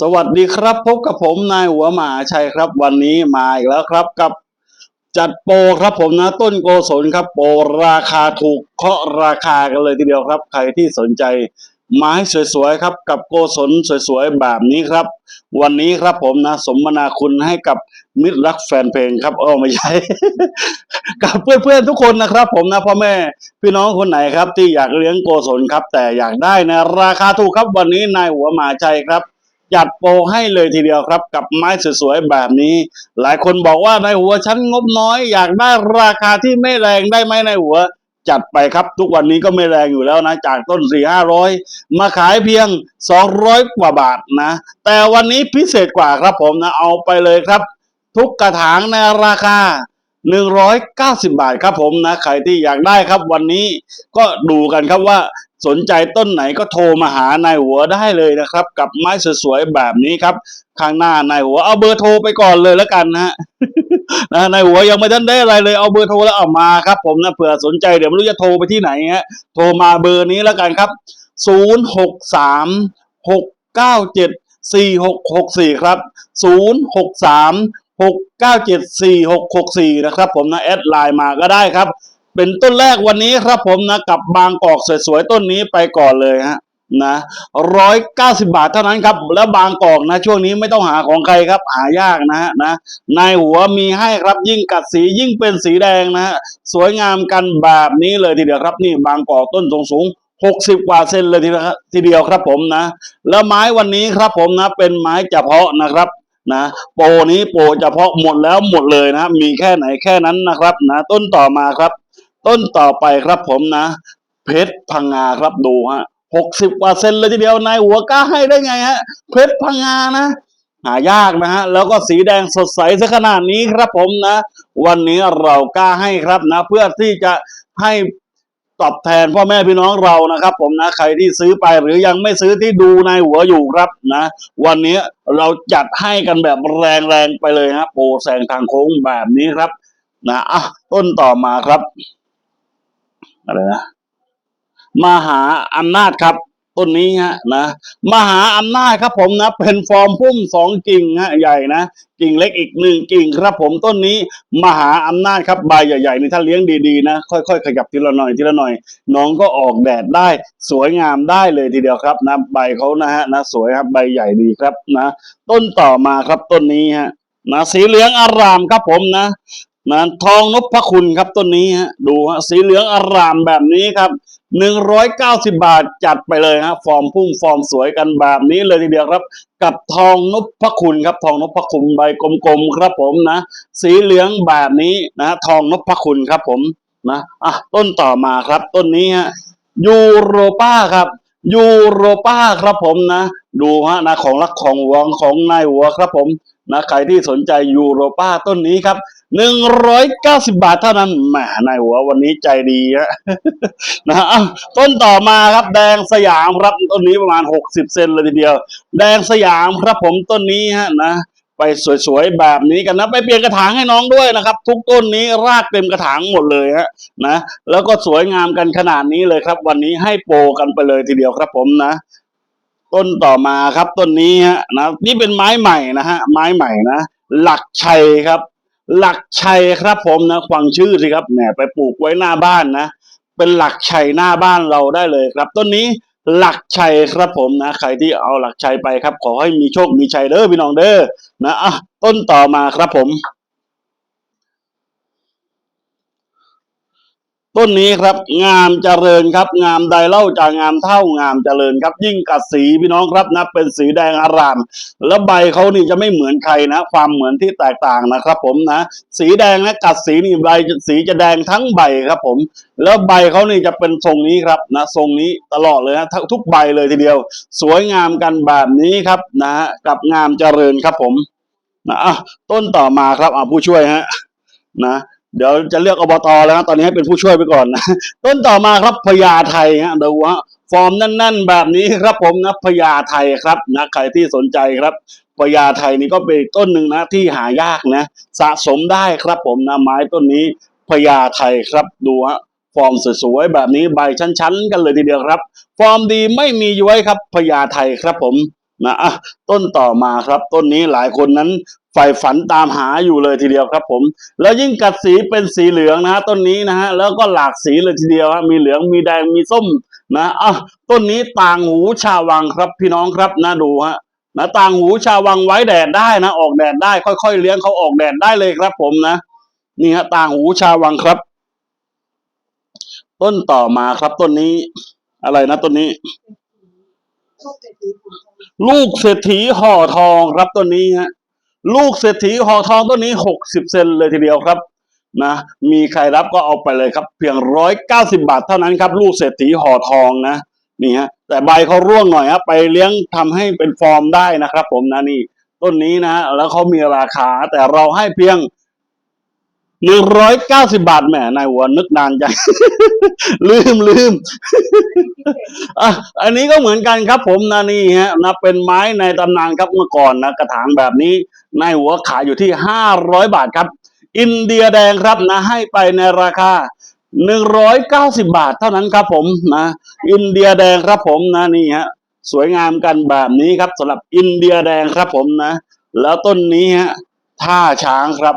สวัสดีครับพบกับผมนายหัวหมาชัยครับวันนี้มาอีกแล้วครับกับ จัดโปรครับผมนะต้นโกศลครับโปรราคาถูกเคาะราคากันเลยทีเดียวครับ ใครที่สนใจไม้สวยๆครับกับโกศลสวยๆแบบนี้ครับ วันนี้ครับผมนะ สมนาคุณให้กับมิตรรักแฟนเพลงครับเออไม่ใช่ กับเพื่อนๆทุกคนนะครับ ผมนะพ่อแม่พี่น้องคนไหนครับ ที่อยากเลี้ยงโกศลครับ แต่อยากได้นะ ราคาถูกครับวันนี้นายหัวหมาชัยครับ จัดโปรให้เลยทีเดียวครับ กับไม้สวยๆแบบนี้ หลายคนบอกว่าในหัวฉันงบน้อย อยากได้ราคาที่ไม่แรงได้ไหมในหัว จัดไปครับทุกวันนี้ก็ไม่แรงอยู่แล้วนะ จากต้นสี่ห้าร้อยมาขายเพียงสองร้อยกว่าบาทนะ แต่วันนี้พิเศษกว่าครับผมนะเอาไปเลยครับ ทุกกระถางในราคา190 บาทครับผมนะใครที่อยากได้ครับวันนี้ก็ดูกันครับว่า สนใจต้นไหนก็โทรมาหานายหัวได้เลยนะครับ กับไม้สวยๆแบบนี้ครับ ข้างหน้านายหัวเอาเบอร์โทรไปก่อนเลยแล้วกันนะฮะนะนายหัวยังไม่ทันได้อะไรเลยเอาเบอร์โทรแล้วเอามาครับ ผมนะเผื่อสนใจเดี๋ยวไม่รู้จะโทรไปที่ไหนฮะโทรมาเบอร์นี้แล้วกันครับ 0 6 3 6 9 7 4 6 6 4 ครับ 0 6 3 6 9 7 4 6 6 4 นะครับ ผมนะแอดไลน์มาก็ได้ครับ เป็นต้นแรกวันนี้ครับผมนะกับบางกอกสวยๆต้นนี้ไปก่อนเลยฮะนะร้อยเก้าสิบาทเท่านั้นครับ แล้วบางกอกนะช่วงนี้ไม่ต้องหาของใครครับ หายากนะฮะนะในหัวมีให้ครับยิ่งกัดสียิ่งเป็นสีแดงนะฮะสวยงามกันแบบนี้เลยทีเดียวครับ นี่บางกอกต้นสูงสูงหกสิบกว่าเซนเลยทีเดียวครับทีเดียวครับผมนะ แล้วไม้วันนี้ครับผมนะ เป็นไม้เฉพาะนะครับนะโปรนี้โปรเฉพาะหมดแล้วหมดเลยนะมีแค่ไหนแค่นั้นนะครับนะต้นต่อมาครับ ต้นต่อไปครับผมนะ เพชรพังงาครับดูฮะหกสิบกว่าเซนเลยทีเดียวนายหัวกล้าให้ได้ไงฮะ เพชรพังงานะหายากนะฮะ แล้วก็สีแดงสดใสซะขนาดนี้ครับผมนะ วันนี้เรากล้าให้ครับนะ เพื่อที่จะให้ตอบแทนพ่อแม่พี่น้องเรานะครับ ผมนะใครที่ซื้อไปหรือยังไม่ซื้อที่ดูในหัวอยู่ครับนะ วันนี้เราจัดให้กันแบบแรงๆไปเลยฮะโปรแซงทางโค้งแบบนี้ครับ นะอะต้นต่อมาครับ อะไรนะมหาอำนาจครับต้นนี้ฮะนะมหาอำนาจครับผมนะ เป็นฟอร์มพุ่มสองกิ่งฮะใหญ่นะกิ่งเล็กอีกหนึ่งกิ่งครับผมต้นนี้ มหาอำนาจครับใบใหญ่ๆนี่ถ้าเลี้ยงดีๆนะค่อยๆ ขยับทีละหน่อยทีละหน่อย น้องก็ออกแดดได้ สวยงามได้เลยทีเดียวครับนะใบเขานะฮะนะสวยครับใบใหญ่ดีครับนะ ต้นต่อมาครับต้นนี้ฮะนะสีเหลืองอารามครับผมนะ นะทองนพระคุณครับต้นนี้ฮะดูฮะสีเหลืองอารามแบบนี้ครับหนึ่งร้อยเก้าสิบาทจัดไปเลยฮะฟอร์มพุ่มฟอร์มสวยกันแบบนี้เลยทีเดียวครับ กับทองนพระคุณครับ ทองนพระคุณใบกลมๆครับผมนะสีเหลืองแบบนี้นะทองนพระคุณครับผมนะอะต้นต่อมาครับ ต้นนี้ฮะยูโรป้าครับยูโรป้าครับผมนะ ดูฮะนะของรักของหวงของนายหัวครับผม นะใครที่สนใจยูโรป้าต้นนี้ครับหนึ่งร้อยเก้าสิบาทเท่านั้นแหมนายหัววันนี้ใจดีฮะนะต้นต่อมาครับแดงสยามครับต้นนี้ประมาณหกสิบเซนเลยทีเดียว แดงสยามครับผมต้นนี้ฮะนะไปสวยๆแบบนี้กันนะ ไปเปลี่ยนกระถางให้น้องด้วยนะครับ ทุกต้นนี้รากเต็มกระถางหมดเลยฮะนะ แล้วก็สวยงามกันขนาดนี้เลยครับ วันนี้ให้โปรกันไปเลยทีเดียวครับผมนะ ต้นต่อมาครับต้นนี้ฮะนะนี่เป็นไม้ใหม่นะฮะไม้ใหม่นะหลักชัยครับ หลักชัยครับผมนะฟังชื่อสิครับแหมไปปลูกไว้หน้าบ้านนะเป็นหลักชัยหน้าบ้านเราได้เลยครับ ต้นนี้หลักชัยครับผมนะ ใครที่เอาหลักชัยไปครับ ขอให้มีโชคมีชัยเด้อพี่น้องเด้อนะอะต้นต่อมาครับผม ต้นนี้ครับ งามเจริญครับ งามใดเล่าจากงามเท่างามเจริญครับ ยิ่งกัดสีพี่น้องครับนะเป็นสีแดงอาราม แล้วใบเขานี่จะไม่เหมือนใครนะ ความเหมือนที่แตกต่างนะครับ ผมนะสีแดงนะกัดสีนี่ใบสีจะแดงทั้งใบครับ ผม แล้วใบเขานี่จะเป็นทรงนี้ครับนะทรงนี้ตลอดเลยนะทุกใบเลยทีเดียว สวยงามกันแบบนี้ครับนะกับงามเจริญครับผมนะอะต้นต่อมาครับอะผู้ช่วยฮะนะ เดี๋ยวจะเลือกอบตแล้วนะตอนนี้ให้เป็นผู้ช่วยไปก่อนนะต้นต่อมาครับพญาไทยฮะดูฮะฟอร์มแน่น ๆ แบบนี้ครับผมนะพญาไทยครับนะใครที่สนใจครับพญาไทยนี่ก็เป็นต้นหนึ่งนะที่หายากนะ สะสมได้ครับผมนะไม้ต้นนี้พญาไทยครับดูฮะฟอร์มสวยๆแบบนี้ใบชั้น ๆ กันเลยทีเดียวครับ ฟอร์มดีไม่มีย้วยครับพญาไทยครับผมนะต้นต่อมาครับ ต้นนี้หลายคนนั้น ใฝ่ฝันตามหาอยู่เลยทีเดียวครับผม แล้วยิ่งกัดสีเป็นสีเหลืองนะฮะต้นนี้นะฮะแล้วก็หลากสีเลยทีเดียวฮะมีเหลืองมีแดงมีส้มนะอะต้นนี้ต่างหูชาววังครับพี่น้องครับนะดูฮะนะต่างหูชาววังไว้แดดได้นะ ออกแดดได้ ค่อยๆเลี้ยงเขาออกแดดได้เลยครับผมนะนี่ฮะต่างหูชาววังครับ ต้นต่อมาครับต้นนี้ อะไรนะต้นนี้ ลูกเศรษฐีห่อทองครับต้นนี้ฮะ ลูกเศรษฐีห่อทองต้นนี้หกสิบเซนเลยทีเดียวครับนะมีใครรับก็เอาไปเลยครับ เพียงร้อยเก้าสิบาทเท่านั้นครับ ลูกเศรษฐีห่อทองนะนี่ฮะแต่ใบเขาร่วงหน่อยฮะไปเลี้ยงทำให้เป็นฟอร์มได้นะครับ ผมนะนี่ต้นนี้นะฮะแล้วเขามีราคาแต่เราให้เพียง หนึ่งร้อยเก้าสิบาทแหมนายหัวนึกนานจัง ลืมลืมอะอันนี้ก็เหมือนกันครับผมนะนี่ฮะนะเป็นไม้ในตำนานครับเมื่อก่อนนะกระถางแบบนี้นายหัวขายอยู่ที่ห้าร้อยบาทครับ อินเดียแดงครับนะให้ไปในราคาหนึ่งร้อยเก้าสิบาทเท่านั้นครับผมนะอินเดียแดงครับผมนะนี่ฮะสวยงามกันแบบนี้ครับสำหรับอินเดียแดงครับผมนะ แล้วต้นนี้ฮะท่าช้างครับ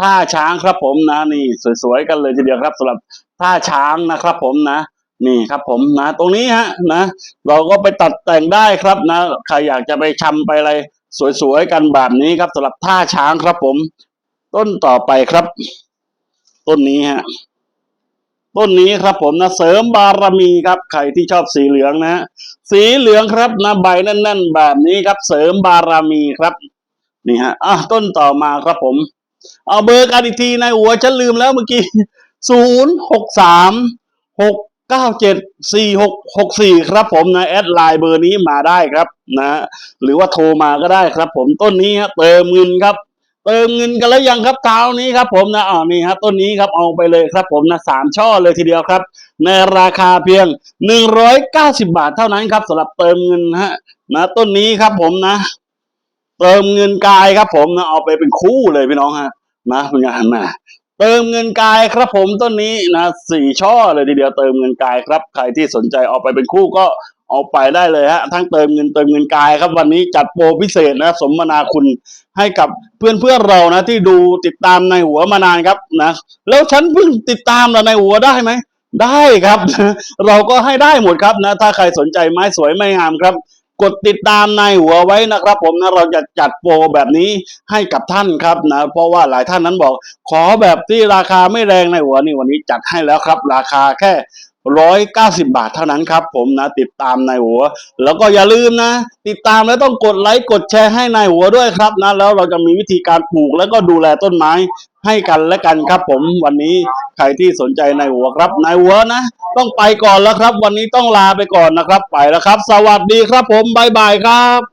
ท่าช้างครับผมนะ นี่สวยๆกันเลยทีเดียวครับสำหรับท่าช้างนะครับ ผมนะนี่ครับผมนะ ตรงนี้ฮะนะ เราก็ไปตัดแต่งได้ครับนะใครอยากจะไปชำไปอะไร สวยๆกันแบบนี้ครับสำหรับท่าช้างครับผม ต้นต่อไปครับ ต้นนี้ฮะต้นนี้ครับผมนะเสริมบารมีครับใครที่ชอบสีเหลืองนะฮะสีเหลืองครับนะใบแน่น ๆ แบบนี้ครับ เสริมบารมีครับ นี่ฮะอะต้นต่อมาครับผม เอาเบอร์กันอีกทีในหัวฉันลืมแล้วเมื่อกี้ศูนย์หกสามหกเก้าเจ็ดสี่หกหกสี่ครับผมนะแอดไลน์เบอร์นี้มาได้ครับนะหรือว่าโทรมาก็ได้ครับ ผมต้นนี้ฮะเติมเงินครับ เติมเงินกันแล้วยังครับเท้านี้ครับ ผมนะอ่านี่ครับต้นนี้ครับเอาไปเลยครับ ผมนะสามช่อเลยทีเดียวครับ ในราคาเพียงหนึ่งร้อยเก้าสิบาทเท่านั้นครับสำหรับเติมเงินนะฮะนะต้นนี้ครับผมนะ เติมเงินกายครับผมนะเอาไปเป็นคู่เลยพี่น้องฮะนะเป็นไงนะเติมเงินกายครับผมต้นนี้นะสี่ช่อเลยทีเดียวเติมเงินกายครับ ใครที่สนใจเอาไปเป็นคู่ก็เอาไปได้เลยฮะทั้งเติมเงินเติมเงินกายครับวันนี้จัดโปรพิเศษนะสมนาคุณให้กับเพื่อนเพื่อนเรานะที่ดูติดตามในหัวมานานครับนะแล้วฉันเพิ่งติดตามเราในหัวได้ไหมได้ครับ เราก็ให้ได้หมดครับนะถ้าใครสนใจไม้สวยไม่งามครับ กดติดตามในหัวไว้นะครับ ผมนะเราจะจัดโปรแบบนี้ให้กับท่านครับนะเพราะว่าหลายท่านนั้นบอก ขอแบบที่ราคาไม่แรงในหัวนี่วันนี้จัดให้แล้วครับ ราคาแค่ ร้อยเก้าสิบาทเท่านั้นครับ ผมนะติดตามในหัว แล้วก็อย่าลืมนะ ติดตามแล้วต้องกดไลค์กดแชร์ให้ในหัวด้วยครับนะ แล้วเราจะมีวิธีการปลูกแล้วก็ดูแลต้นไม้ให้กันและกันครับ ผมวันนี้ใครที่สนใจในหัวครับในหัวนะ ต้องไปก่อนแล้วครับ วันนี้ต้องลาไปก่อนนะครับ ไปแล้วครับ สวัสดีครับผมบายบายครับ